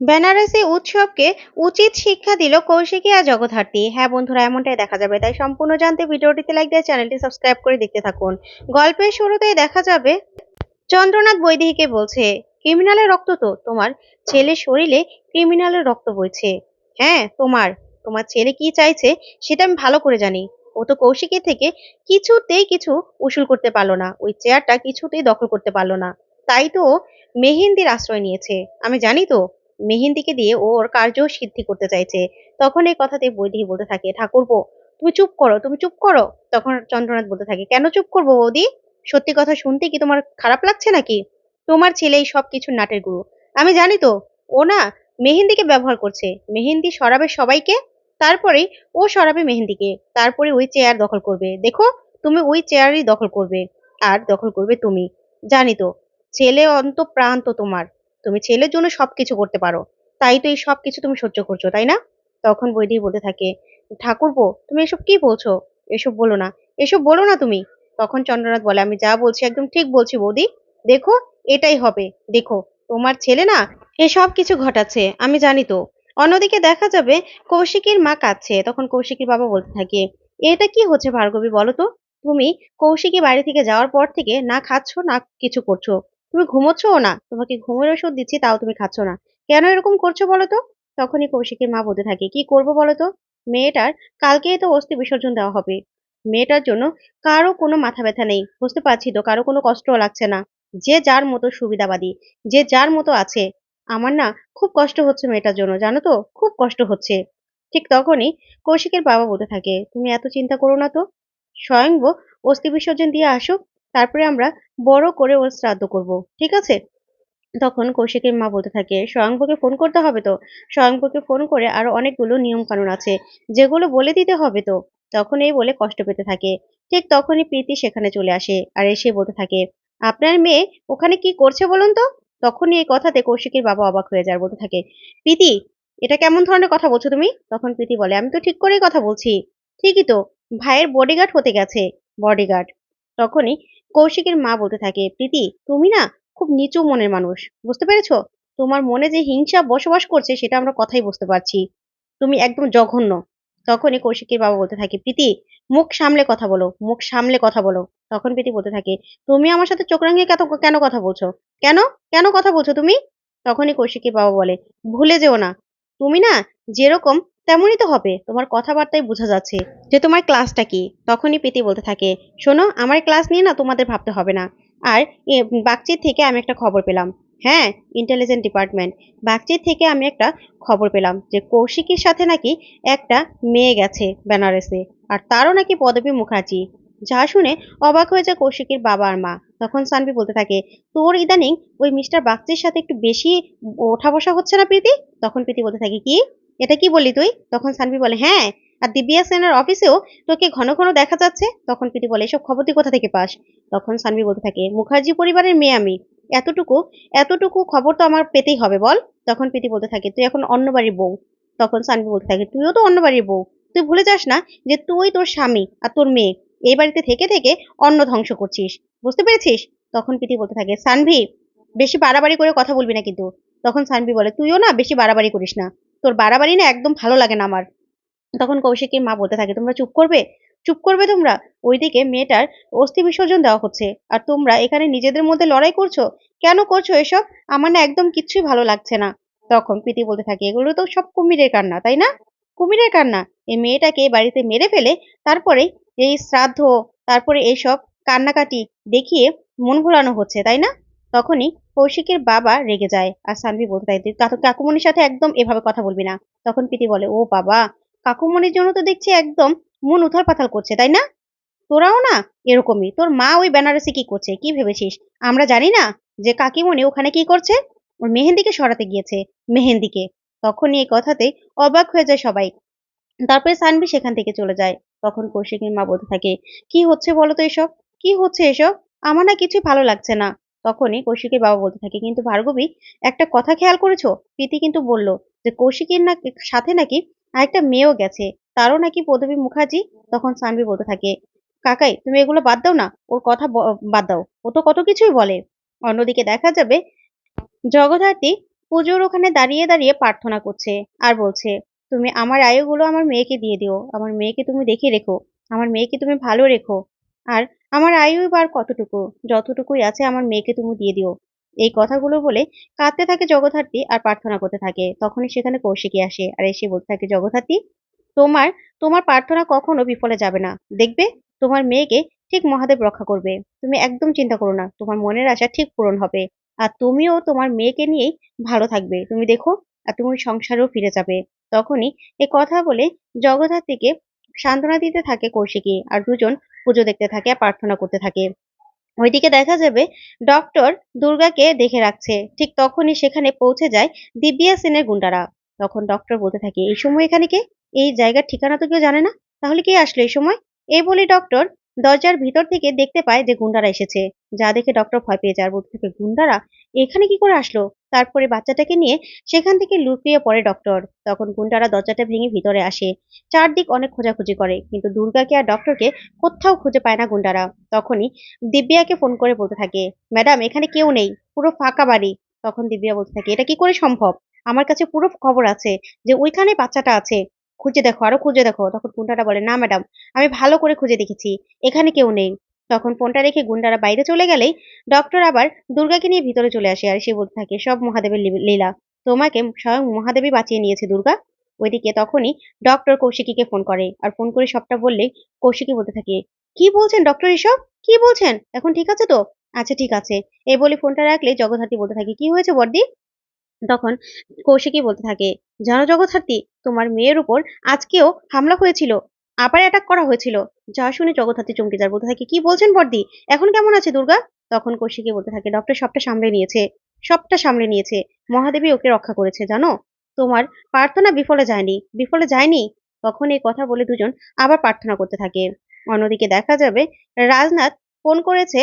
বেনারসি উৎসবকে উচিত শিক্ষা দিল কৌশিকী আর জগদ্ধাত্রী। হ্যাঁ বন্ধুরা, এমনটাই দেখা যাবে। তাই সম্পূর্ণ জানতে ভিডিওটিতে লাইক দিয়ে চ্যানেলটি সাবস্ক্রাইব করে দেখতে থাকুন। গল্পের শুরুতেই দেখা যাবে, চন্দ্রনাথ বৈদেহীকে বলছে ক্রিমিনালের রক্ত তো, তোমার ছেলের শরীরে ক্রিমিনালের রক্ত বইছে। হ্যাঁ তোমার তোমার ছেলে কি চাইছে, সেটা আমি ভালো করে জানি। ও তো কৌশিকের থেকে কিছুতেই কিছু উসুল করতে পারল না। ওই চেয়ারটা কিছুতেই দখল করতে পারল না। তাই তো মেহেন্দির আশ্রয় নিয়েছে। আমি জানি তো মেহেন্দিকে দিয়ে ও ওর কার্য সিদ্ধি করতে চাইছে। তখন এই কথাতে বৈদেহী বলতে থাকে, ঠাকুরপো, তুমি চুপ করো, তুমি চুপ করো। তখন চন্দ্রনাথ বলতে থাকে, কেন চুপ করব বৌদি? সত্যি কথা শুনতে কি তোমার খারাপ লাগছে নাকি? তোমার ছেলেই সব কিছুর নাটের গুরু। আমি জানি তো, ও না মেহেন্দিকে ব্যবহার করছে। মেহেন্দি সরাবে সবাইকে তারপরেই ও সরাবে মেহেন্দিকে। তারপরে ওই চেয়ার দখল করবে। দেখো, তুমি ওই চেয়ারই দখল করবে, আর দখল করবে তুমি। জানি তো, ছেলে অন্ত প্রাণ তো তোমার। তুমি ছেলের জন্য সবকিছু করতে পারো। তাই তো এই সব কিছু তুমি সহ্য করছ, তাই না? তখন বৈদি বলতে থাকে, ঠাকুরপো, তুমি এসব কি বলছো? এসব বলো না। এসব বলো না তুমি। তখন চন্দ্রনাথ বলে, আমি যা বলছি একদম ঠিক বলছি বৌদি। দেখো, এটাই হবে। দেখো, তোমার ছেলে না এসব কিছু ঘটাচ্ছে, আমি জানি তো। অন্যদিকে দেখা যাবে, কৌশিকীর মা কাঁদছে। তখন কৌশিকীর বাবা বলতে থাকে, এটা কি হচ্ছে ভার্গবী, বলো তো। তুমি কৌশিকী বাড়ি থেকে যাওয়ার পর থেকে না খাচ্ছ, না কিছু করছ। তুমি ঘুমোচ্ছও না? তোমাকে ঘুমের ওষুধ দিচ্ছি, তাও তুমি খাচ্ছ না। কেন এরকম করছ বলো তো তখনই কৌশিকের মা বলতে থাকে, কি করব বলো তো মেয়েটার কালকেই তো অস্থি বিসর্জন দেওয়া হবে। মেয়েটার জন্য কারও কোনো মাথা ব্যথা নেই। বুঝতে পারছি তো, কারও কোনো কষ্টও লাগছে না। যে যার মতো সুবিধাবাদী, যে যার মতো আছে। আমার না খুব কষ্ট হচ্ছে মেয়েটার জন্য, জানো তো? খুব কষ্ট হচ্ছে। ঠিক তখনই কৌশিকের বাবা বলতে থাকে, তুমি এত চিন্তা করো না তো? স্বয়ংব অস্থি বিসর্জন দিয়ে আসুক তারপরে আমরা বড় করে ওর শ্রাদ্ধ করব, ঠিক আছে? তখন কৌশিকের মা বলতে থাকে, স্বয়ংভকে ফোন করতে হবে তো? স্বয়ংভকে ফোন করে আরও অনেকগুলো নিয়ম কানুন আছে, যেগুলো বলে দিতে হবে তো? তখন এই বলে কষ্ট পেতে থাকে। ঠিক তখনই প্রীতি সেখানে চলে আসে, আর এসে বলতে থাকে, আপনার মেয়ে ওখানে কি করছে বলুন তো? তখনই এই কথাতে কৌশিকের বাবা অবাক হয়ে যায়, বলতে থাকে, প্রীতি, এটা কেমন ধরনের কথা বলছো তুমি? তখন প্রীতি বলে, আমি তো ঠিক করেই কথা বলছি। ঠিকই তো, ভাইয়ের বডিগার্ড হতে গেছে বডিগার্ড তখনই কৌশিকের মা বলতে থাকে, প্রীতি, তুমি না খুব নিচু মনের মানুষ, বুঝতে পেরেছ? তোমার মনে যে হিংসা বসবাস করছে সেটা আমরা কথাই বুঝতে পারছি। তুমি একদম জঘন্য। তখনই কৌশিকের বাবা বলতে থাকে, প্রীতি, মুখ সামলে কথা বলো, মুখ সামলে কথা বলো। তখন প্রীতি বলতে থাকে, তুমি আমার সাথে চোখ রাঙিয়ে কেন কথা বলছো? কেন? কেন কথা বলছো তুমি? তখনই কৌশিকের বাবা বলে, ভুলে যেও না। তুমি না যেরকম তেমনই তো হবে, তোমার কথাবার্তায় বোঝা যাচ্ছে যে তোমার ক্লাসটা কি। তখনই প্রীতি বলতে থাকে, শোনো, আমার ক্লাস নিয়ে না তোমাদের ভাবতে হবে না। আর বাগচির থেকে আমি একটা খবর পেলাম। হ্যাঁ ইন্টেলিজেন্ট ডিপার্টমেন্ট বাগচির থেকে আমি একটা খবর পেলাম যে কৌশিকীর সাথে নাকি একটা মেয়ে গেছে বেনারসে, আর তারও নাকি পদবী মুখার্জি। যা শুনে অবাক হয়ে যায় কৌশিকীর বাবা আর মা। তখন সানভি বলতে থাকে, তোর ইদানিং ওই মিস্টার বাগচির সাথে একটু বেশি ওঠা বসা হচ্ছে না প্রীতি? তখন প্রীতি বলতে থাকে, কি? এটা কি বললি তুই? তখন সানভি বলে হ্যাঁ আর দিব্যা সেনের অফিসেও তোকে ঘন ঘন দেখা যাচ্ছে। তখন প্রীতি বলে, এসব খবর তুই কোথা থেকে পাস? তখন সানভি বলতে থাকে, মুখার্জি পরিবারের মেয়ে আমি। এতটুকু এতটুকু খবর তো আমার পেতেই হবে, বল। তখন প্রীতি বলতে থাকে, তুই এখন অন্য বাড়ির বউ। তখন সানভি বলতে থাকে, তুইও তো অন্য বাড়ির বউ। তুই ভুলে যাস না যে তুই তোর স্বামী আর তোর মেয়ে। এই বাড়িতে থেকে থেকে অন্ন ধ্বংস করছিস। বুঝতে পেরেছিস? তখন প্রীতি বলতে থাকে, সানভি, বেশি বাড়াবাড়ি করে কথা বলবি না কিন্তু। তখন সানভি বলে, তুইও না বেশি বাড়াবাড়ি করিস না। তোর বাড়াবাড়ি না একদম ভালো লাগে না আমার। তখন কৌশিকের মা বলতে থাকে, তোমরা চুপ করবে? চুপ করবে তোমরা? ওইদিকে মেয়েটার অস্থি বিসর্জন দেওয়া হচ্ছে। আর তোমরা এখানে নিজেদের মধ্যে লড়াই করছ? কেন করছ এসব? আমার না একদম কিচ্ছুই ভালো লাগছে না। তখন প্রীতি বলতে থাকে, এগুলো তো সব কুমিরের কান্না, তাই না? কুমিরের কান্না। এই মেয়েটাকে বাড়িতে মেরে ফেলে, তারপরে এই শ্রাদ্ধ, তারপরে এইসব কান্নাকাটি দেখিয়ে মন ভোলানো হচ্ছে, তাই না? তখনই কৌশিকের বাবা রেগে যায়। আর সানভি বলতে থাকে, "তুই কাকু- কাকুমণির সাথে একদম এভাবে কথা বলবি না। তখন প্রীতি বলে, ও বাবা কাকুমনির জন্য তো দেখছি একদম মন উথাল পাথাল করছে, তাই না? তোরাও না এরকমই, তোর মা ওই বেনারসি কি করছে, কি ভেবেছিস? আমরা জানি না যে কাকিমণি ওখানে কি করছে। ওর মেহেন্দিকে সরাতে গিয়েছে, মেহেন্দিকে। তখনই এই কথাতে অবাক হয়ে যায় সবাই। তারপরে সানভি সেখান থেকে চলে যায়। তখন কৌশিকের মা বলতে থাকে, কি হচ্ছে বলো তো এসব? কি হচ্ছে এসব? আমার না কিছু ভালো লাগছে না। তখনই কৌশিকের বাবা বলতে থাকে, কিন্তু ভার্গবী, একটা কথা খেয়াল করেছ? প্রীতি কিন্তু বলল, যে কৌশিকের না সাথে নাকি আরেকটা মেয়েও গেছে, তারও নাকি পদবী মুখার্জি? তখন সানভি বলতে থাকে, কাকাই, তুমি এগুলো বাদ দাও না, ওর কথা বাদ দাও, ও তো কত কিছুই বলে। অন্যদিকে দেখা যাবে, জগদ্ধাত্রী পুজোর ওখানে দাঁড়িয়ে দাঁড়িয়ে প্রার্থনা করছে আর বলছে, তুমি আমার আয়ুগুলো আমার মেয়েকে দিয়ে দিও, আমার মেয়েকে তুমি দেখে রেখো, আমার মেয়েকে তুমি ভালো রেখো। আর আমার আয়ু বার কতটুকু? যতটুকুই আছে আমার মেয়েকে তুমি দিয়ে দিও। এই কথাগুলো বলে কাঁদতে থাকে জগদ্ধাত্রী আর প্রার্থনা করতে থাকে। তখনই সেখানে কৌশিকী আসে আর এসে বলতে থাকে, জগদ্ধাত্রী, তোমার তোমার প্রার্থনা কখনো বিফলে যাবে না। দেখবে, তোমার মেয়েকে ঠিক মহাদেব রক্ষা করবে। তুমি একদম চিন্তা করো না, তোমার মনের আশা ঠিক পূরণ হবে। আর তুমিও তোমার মেয়েকে নিয়েই ভালো থাকবে। তুমি দেখো, আর তুমি সংসারেও ফিরে যাবে। তখনই এ কথা বলে জগদ্ধাত্রীকে সান্ত্বনা দিতে থাকে কৌশিকী। আর দুজন পুজো দেখতে থাকে আর প্রার্থনা করতে থাকে। ওইদিকে দেখা যাবে ডক্টর দুর্গাকে দেখে রাখছে। ঠিক তখনই সেখানে পৌঁছে যায় দিব্যা সেনের গুন্ডারা। তখন ডক্টর বলতে থাকে, এই সময় এখানে কে? এই জায়গার ঠিকানা তো কেউ জানে না? তাহলে কে আসলো এই সময়? এই বলে ডক্টর দরজার ভিতর থেকে দেখতে পায় যে গুন্ডারা এসেছে। যা দেখে ডক্টর ভয় পেয়ে যায় আর বলতে থাকে, গুন্ডারা, এখানে কি করে আসলো? তারপরে বাচ্চাটাকে নিয়ে সেখান থেকে লুকিয়ে পড়ে ডক্টর তখন গুন্ডারা দরজাটা ভেঙে ভিতরে আসে। চারদিক অনেক খোঁজাখুঁজি করে, কিন্তু দুর্গাকে আর ডক্টরকে কোথাও খুঁজে পায় না গুন্ডারা। তখনই দিব্যাকে ফোন করে বলতে থাকে ম্যাডাম এখানে কেউ নেই, পুরো ফাঁকা বাড়ি। তখন দিব্যা বলতে থাকে, এটা কি করে সম্ভব? আমার কাছে পুরো খবর আছে যে ওইখানে বাচ্চাটা আছে। খুঁজে দেখো, আরও খুঁজে দেখো। তখন গুন্ডারা বলে, না ম্যাডাম আমি ভালো করে খুঁজে দেখেছি। এখানে কেউ নেই। তখন ফোনটা রেখে গুন্ডারা বাইরে চলে গেলেই ডক্টর আবার দুর্গাকে নিয়ে ভিতরে চলে আসে আর সে বলতে থাকে, সব মহাদেবের লীলা। তোমাকে স্বয়ং মহাদেবী বাঁচিয়ে নিয়েছে দুর্গা। ওইদিকে তখনই ডক্টর কৌশিকীকে ফোন করে আর ফোন করে সবটা বললেই কৌশিকী বলতে থাকে, কি বলছেন ডক্টর এসব? কি বলছেন? এখন ঠিক আছে তো? আচ্ছা ঠিক আছে। এই বলে ফোনটা রাখলে জগদ্ধাত্রী বলতে থাকে, কি হয়েছে বর্দি তখন কৌশিকী বলতে থাকে, জানো জগদ্ধাত্রী, তোমার মেয়ের উপর আজকেও হামলা হয়েছিল। আবার অ্যাটাক করা হয়েছিল। যা শুনে জগদ্ধাত্রী চমকে বলতে থাকে, কি বলছেন বর্দি? এখন কেমন আছে দুর্গা? তখন কৌশিকী বলতে থাকে ডক্টর সবটা সামলে নিয়েছে, সবটা সামলে নিয়েছে। মহাদেবী ওকে রক্ষা করেছে, জানো? তোমার প্রার্থনা বিফলে যায়নি বিফলে যায়নি? তখন এই কথা বলে দুজন আবার প্রার্থনা করতে থাকে। অন্যদিকে দেখা যাবে, রাজনাথ ফোন করেছে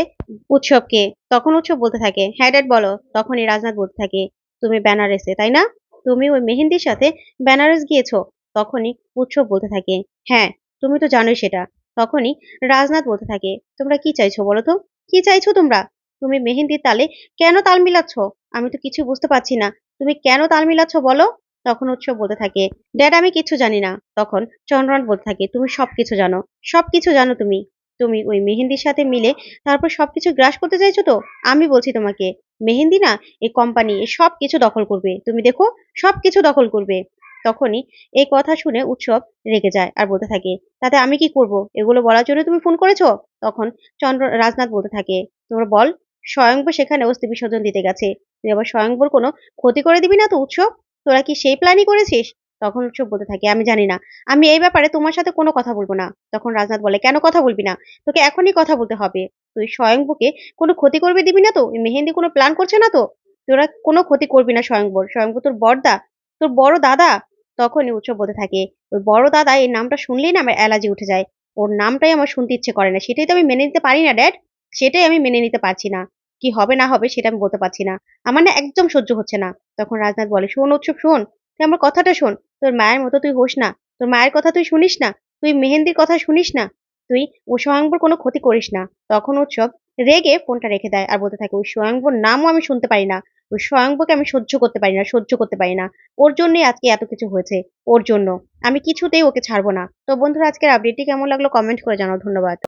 উৎসবকে। তখন উৎসব বলতে থাকে হ্যাঁ ড্যাড, বলো। তখনই রাজনাথ বলতে থাকে, তুমি বেনারসে, তাই না? তুমি ওই মেহেন্দির সাথে বেনারস গিয়েছো? তখনই উৎসব বলতে থাকে হ্যাঁ তুমি তো জানোই সেটা। তখনই রাজনাথ বলতে থাকে, তোমরা কি চাইছো বলো তো? কি চাইছো তোমরা? তুমি মেহেন্দির তালে কেন তাল মিলাচ্ছ? আমি তো কিছু বুঝতে পারছি না। তুমি কেন তাল মিলাচ্ছ বলো? তখন উৎসব বলতে থাকে, ড্যাড, আমি কিছু জানি না। তখন চন্দ্রন বলতে থাকে, তুমি সবকিছু জানো। সবকিছু জানো তুমি। তুমি ওই মেহেন্দির সাথে মিলে তারপর সবকিছু গ্রাস করতে চাইছো তো? আমি বলছি তোমাকে, মেহেন্দি না এই কোম্পানি সব কিছু দখল করবে। তুমি দেখো সব কিছু দখল করবে। তখনই এই কথা শুনে উৎসব রেগে যায় আর বলতে থাকে, তাতে আমি কি করব? এগুলো বলার জন্য তুমি ফোন করেছ? তখন চন্দ্র, রাজনাথ বলতে থাকে তোমরা বল, স্বয়ংবর সেখানে অস্থি বিসর্জন দিতে গেছে। তুই আবার স্বয়ংবর কোনো ক্ষতি করে দিবি না তো উৎসব? তোরা কি সেই প্ল্যানই করেছিস? তখন উৎসব বলতে থাকে, আমি জানি না। আমি এই ব্যাপারে তোমার সাথে কোনো কথা বলব না। তখন রাজনাথ বলে, কেন কথা বলবি না? তোকে এখনই কথা বলতে হবে। তুই স্বয়ংবুকে কোনো ক্ষতি করবে দিবি না তো? মেহেন্দি কোনো প্ল্যান করছে না তো? তোরা কোনো ক্ষতি করবি না স্বয়ংবর। স্বয়ংবর তোর বড়দা তোর বড় দাদা। তখনই উৎসব বলতে থাকে, ওই বড় দাদা এই নামটা শুনলেই না আমার অ্যালার্জি উঠে যায়। ওর নামটাই আমার শুনতে ইচ্ছে করে না। সেটাই তো আমি মেনে নিতে পারি না, ড্যাড। সেটাই আমি মেনে নিতে পারছি না। কি হবে না হবে সেটা আমি বলতে পারছি না। আমার না একদম সহ্য হচ্ছে না। তখন রাজনাথ বলে, শোন উৎসব শোন। তুই আমার কথাটা শোন। তোর মায়ের মতো তুই হোস না। তোর মায়ের কথা তুই শুনিস না। তুই মেহেন্দির কথা শুনিস না। তুই ও স্বয়ংবর কোনো ক্ষতি করিস না। তখন উৎসব রেগে ফোনটা রেখে দেয় আর বলতে থাকে, ওই স্বয়ংবর নামও আমি শুনতে পারি না। ওই স্বয়ংবরকে আমি সহ্য করতে পারি না, সহ্য করতে পারি না। ওর জন্যই আজকে এত কিছু হয়েছে, ওর জন্য। আমি কিছুতেই ওকে ছাড়বো না। তো বন্ধুরা, আজকের আপডেটটি কেমন লাগল? কমেন্ট করে জানাও। ধন্যবাদ।